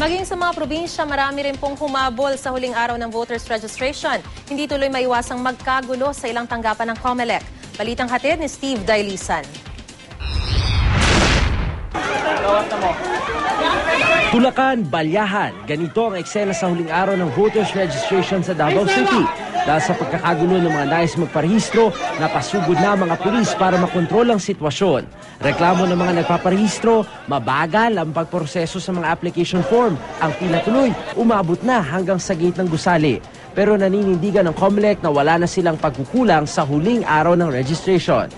Maging sa mga probinsya, marami rin pong humabol sa huling araw ng voters registration. Hindi tuloy maiwasang magkagulo sa ilang tanggapan ng COMELEC. Balitang hatid ni Steve Dailisan. Tulakan, Balyahan, ganito ang eksena sa huling araw ng voters registration sa Davao City. Dahil sa pagkakagulo ng mga nais magparehistro, napasugod na ang mga pulis para makontrol ang sitwasyon. Reklamo ng mga nagpaparehistro, mabagal ang pagproseso sa mga application form. Ang pila tuloy, umabot na hanggang sa gate ng gusali. Pero naninindigan ng COMELEC na wala na silang pagkukulang sa huling araw ng registration.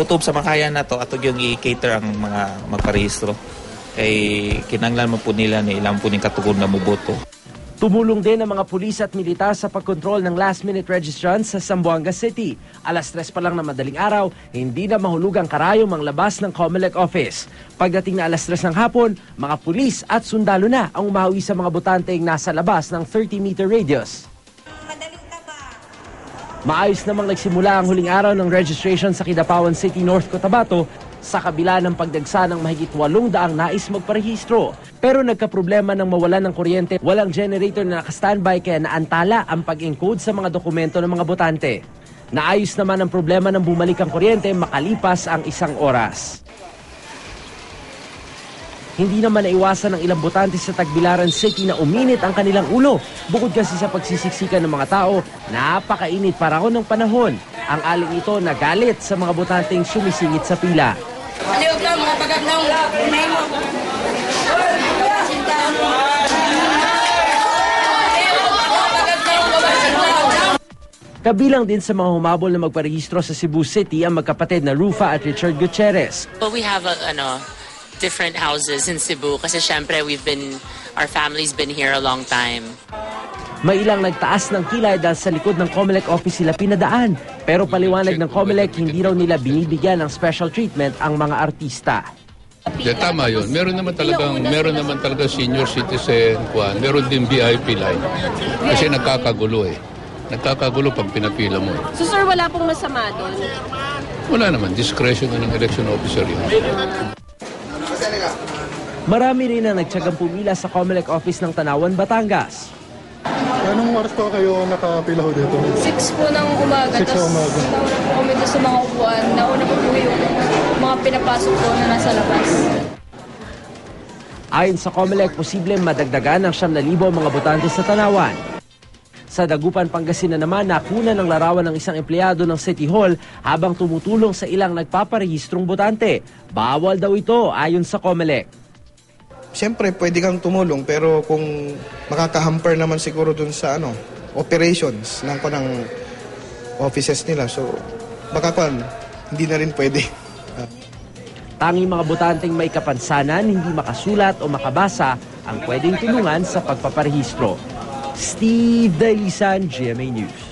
kutob sa makayan na to ato yung i-cater ang mga magparehistro kay kinanglan mo po nila ni ilang po ning katugon na muboto Tumulong din ang mga pulis at militar sa pagkontrol ng last-minute registrants sa Zamboanga City. Alas tres pa lang na madaling araw, hindi na mahulugang karayom ang labas ng COMELEC office. Pagdating na alas tres ng hapon, mga pulis at sundalo na ang umawi sa mga botanteng nasa labas ng 30-meter radius. Maayos namang nagsimula ang huling araw ng registration sa Kidapawan City, North Cotabato sa kabila ng pagdagsa ng mahigit 800 nais magparehistro. Pero nagkaproblema ng mawalan ng kuryente, walang generator na nakastandby kaya naantala ang pag-encode sa mga dokumento ng mga botante. Naayos naman ang problema ng bumalik ang kuryente makalipas ang isang oras. Hindi naman naiwasan ng ilang botante sa Tagbilaran City na uminit ang kanilang ulo. Bukod kasi sa pagsisiksikan ng mga tao, napakainit para ng panahon. Ang aling ito nagalit sa mga botanteng sumisingit sa pila. Aliog lang, mga pagkat na unay mo. Kabilang din sa mga humabol na magparehistro sa Cebu City ang magkapatid na Rufa at Richard Gutierrez. Well, we have a, ano, different houses in Cebu kasi syempre we've been, our family's been here a long time. May ilang nagtaas ng kilay dahil sa likod ng COMELEC office sila pinadaan. Pero paliwanag ng COMELEC, hindi raw nila binibigyan ng special treatment ang mga artista. Yeah, tama yun. Meron naman talagang, meron naman talaga senior citizen, kuan. meron din VIP line. Kasi nagkakagulo eh. Nagkakagulo pag pinapila mo. eh. So sir, wala pong masama doon? Wala naman, discretion na ng election officer yun. Marami rin ang nagtsagang pumila sa COMELEC office ng Tanawan, Batangas. Anong oras po kayo nakapila ho dito? 6 po ng umaga. Six tapos ng umaga. nauna po kami doon sa mga upuan. Nauna po po yung mga pinapasok po na nasa labas. Ayon sa COMELEC, posible madagdagan ng 7,000 mga botante sa Tanawan. Sa Dagupan, Pangasinan naman, nakuna ng larawan ng isang empleyado ng City Hall habang tumutulong sa ilang nagpaparehistrong botante. Bawal daw ito ayon sa COMELEC. Siyempre, pwede kang tumulong pero kung makakahamper naman siguro dun sa ano, operations ng ng offices nila. So, baka kwan, hindi na rin pwede. Tanging mga botanteng may kapansanan, hindi makasulat o makabasa ang pwedeng tulungan sa pagpaparehistro. Steve Dalisan, GMA News.